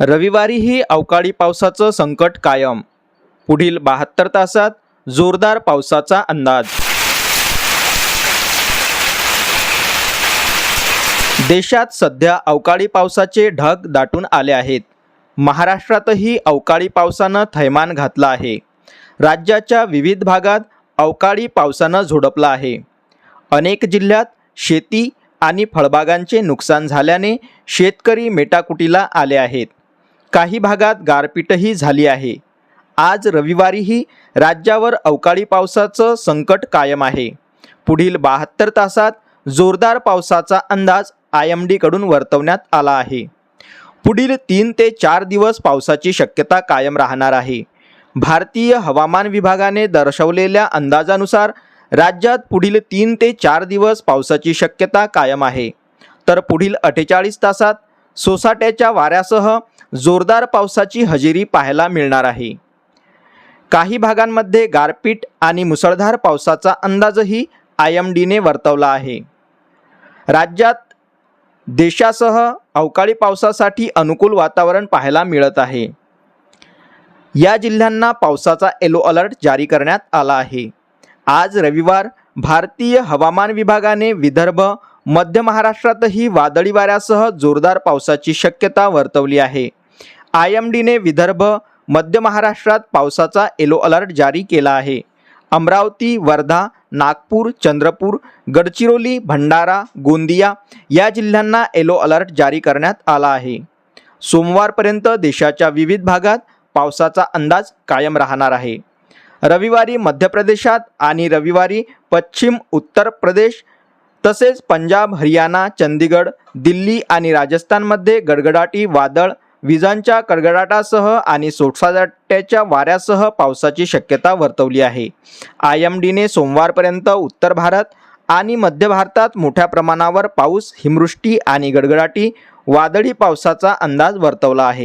रविवारीही अवकाळी पावसाचं संकट कायम. पुढील बहात्तर तासात जोरदार पावसाचा अंदाज. देशात सध्या अवकाळी पावसाचे ढग दाटून आले आहेत. महाराष्ट्रातही अवकाळी पावसानं थैमान घातलं आहे. राज्याच्या विविध भागात अवकाळी पावसानं झोडपलं आहे. अनेक जिल्ह्यात शेती आणि फळबागांचे नुकसान झाल्याने शेतकरी मेटाकुटीला आले आहेत. काही भागात गारपीटही झाली आहे. आज रविवारीही राज्यावर अवकाळी पावसाचं संकट कायम आहे. पुढील बहात्तर तासात जोरदार पावसाचा अंदाज आय एम डीकडून वर्तवण्यात आला आहे. पुढील तीन ते चार दिवस पावसाची शक्यता कायम राहणार आहे. भारतीय हवामान विभागाने दर्शवलेल्या अंदाजानुसार राज्यात पुढील तीन ते चार दिवस पावसाची शक्यता कायम आहे. तर पुढील अठ्ठेचाळीस तासात सोसाट्याच्या वाऱ्यासह जोरदार पावसाची हजेरी पाहायला मिळणार आहे. काही भागांमध्ये गारपीट आणि मुसळधार पावसाचा अंदाजही आय एम डीने वर्तवला आहे. राज्यात देशासह अवकाळी पावसासाठी अनुकूल वातावरण पाहायला मिळत आहे. या जिल्ह्यांना पावसाचा येलो अलर्ट जारी करण्यात आला आहे. आज रविवार भारतीय हवामान विभागाने विदर्भ मध्य महाराष्ट्रातही वादळी वाऱ्यासह जोरदार पावसाची शक्यता वर्तवली आहे. आय एम डीने विदर्भ मध्य महाराष्ट्रात पावसाचा येलो अलर्ट जारी केला आहे. अमरावती वर्धा नागपूर चंद्रपूर गडचिरोली भंडारा गोंदिया या जिल्ह्यांना येलो अलर्ट जारी करण्यात आला आहे. सोमवारपर्यंत देशाच्या विविध भागात पावसाचा अंदाज कायम राहणार आहे. रविवारी मध्य प्रदेशात आणि रविवारी पश्चिम उत्तर प्रदेश तसेच पंजाब हरियाणा चंदीगड दिल्ली आणि राजस्थानमध्ये गडगडाटी वादळ विजांच्या कडगडाटासह आणि सोसाट्याच्या वाऱ्यासह पावसाची शक्यता वर्तवली आहे. आय एम डीने सोमवारपर्यंत उत्तर भारत आणि मध्य भारतात मोठ्या प्रमाणावर पाऊस हिमवृष्टी आणि गडगडाटी वादळी पावसाचा अंदाज वर्तवला आहे.